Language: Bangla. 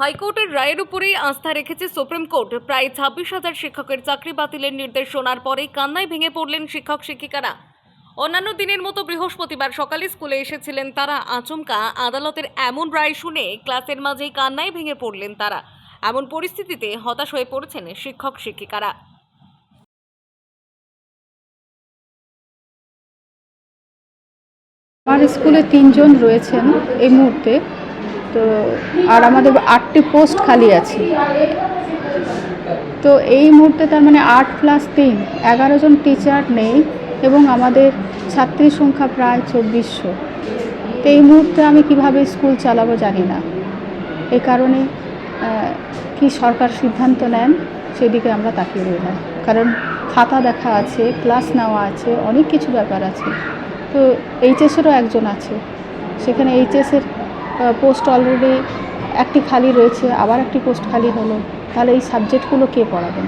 হাইকোর্টের রায়ের উপরেই আস্থা রেখেছে সুপ্রিম কোর্ট। প্রায় ছাব্বিশ হাজার শিক্ষকের চাকরি বাতিলের নির্দেশ শোনার পরেই কান্নায় ভেঙে পড়লেন শিক্ষক, শিক্ষিকারা। অন্যান্য দিনের মতো বৃহস্পতিবার সকালে স্কুলে এসেছিলেন তারা। আচমকা আদালতের এমন রায় শুনে ক্লাসের মাঝেই কান্নায় ভেঙে পড়লেন তারা। এমন পরিস্থিতিতে হতাশ হয়ে পড়েছেন শিক্ষক, শিক্ষিকারা। আমার স্কুলে তিনজন রয়েছেন এই মুহূর্তে। তো আর আমাদের আটটি পোস্ট খালি আছে। তো এই মুহূর্তে তার মানে আট প্লাস তিন, এগারো জন টিচার নেই এবং আমাদের ছাত্রীর সংখ্যা প্রায় চব্বিশশো। তো এই মুহূর্তে আমি কীভাবে স্কুল চালাবো জানি না। এ কারণে কি সরকার সিদ্ধান্ত নেন সেদিকে আমরা তাকিয়ে রইলাম। কারণ খাতা দেখা আছে ক্লাস নেওয়া আছে, অনেক কিছু ব্যাপার আছে। তো এইচএসেরও একজন আছে। সেখানে এইচএসের পোস্ট অলরেডি একটি খালি রয়েছে, আবার একটি পোস্ট খালি হলো। তাহলে এই সাবজেক্টগুলো কে পড়াবেন?